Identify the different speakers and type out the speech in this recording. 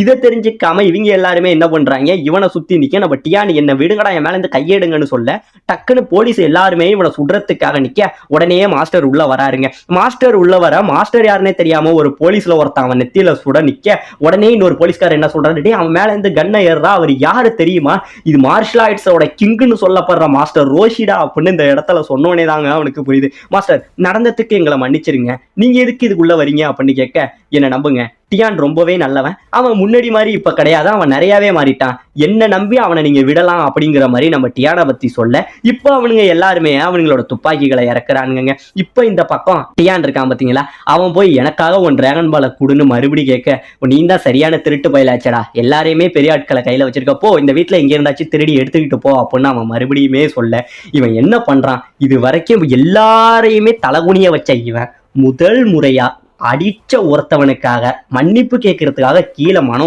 Speaker 1: இதை தெரிஞ்சுக்காம இவங்க எல்லாருமே என்ன பண்றாங்க? இவனை சுத்தி நிக்க நம்ம டியானி என்ன விடுங்கடா என் மேல இருந்து கையெடுங்கன்னு சொல்ல டக்குன்னு போலீஸ் எல்லாருமே இவனை சுடுறதுக்காக நிக்க உடனே மாஸ்டர் உள்ள வராருங்க. மாஸ்டர் உள்ள வர மாஸ்டர் யாருன்னே தெரியாம ஒரு போலீஸ்ல ஒருத்தன் அவன் நெத்தியில சுட நிக்க உடனே இன்னொரு போலீஸ்காரர் என்ன சொல்றாரு? டே அவன் மேல இருந்து கண்ணை ஏறுறா அவர் யாரு தெரியுமா? இது மார்ஷல் ஆர்ட்ஸோட கிங்குன்னு சொல்லப்படுற மாஸ்டர் ரோஷிடா அப்படின்னு இந்த இடத்துல சொன்னோடனே தாங்க அவனுக்கு புரியுது. மாஸ்டர் நடந்ததுக்கு எங்களை மன்னிச்சிருங்க. நீங்க எதுக்கு இதுக்குள்ள வரீங்க அப்படின்னு கேட்க என்ன நம்புங்க. டியான் ரொம்பவே நல்லவன். அவன் முன்னாடி மாதிரி இப்போ கிடையாது. அவன் நிறையாவே மாறிட்டான். என்னை நம்பி அவனை நீங்க விடலாம் அப்படிங்கிற மாதிரி நம்ம டியானை பத்தி சொல்ல இப்போ அவனுங்க எல்லாருமே அவனுங்களோட துப்பாக்கிகளை இறக்குறானுங்க இப்போ இந்த பக்கம் டியான் இருக்கான் பார்த்தீங்களா அவன் போய் எனக்காக உன் டிராகன் பாலை கொடுன்னு மறுபடி கேட்க நீ தான் சரியான திருட்டு பயிலாச்சடா. எல்லாரையுமே பெரிய ஆட்களை கையில வச்சிருக்கப்போ இந்த வீட்டில் எங்கே இருந்தாச்சும் திருடி எடுத்துக்கிட்டு போ அப்படின்னு அவன் மறுபடியுமே சொல்ல. இவன் என்ன பண்றான்? இது வரைக்கும் எல்லாரையுமே தலகுனிய வச்ச இவன் முதல் முறையா அடிச்ச ஒருத்தவனுக்காக மன்னிப்பு கேட்கறதுக்காக கீழே மனம்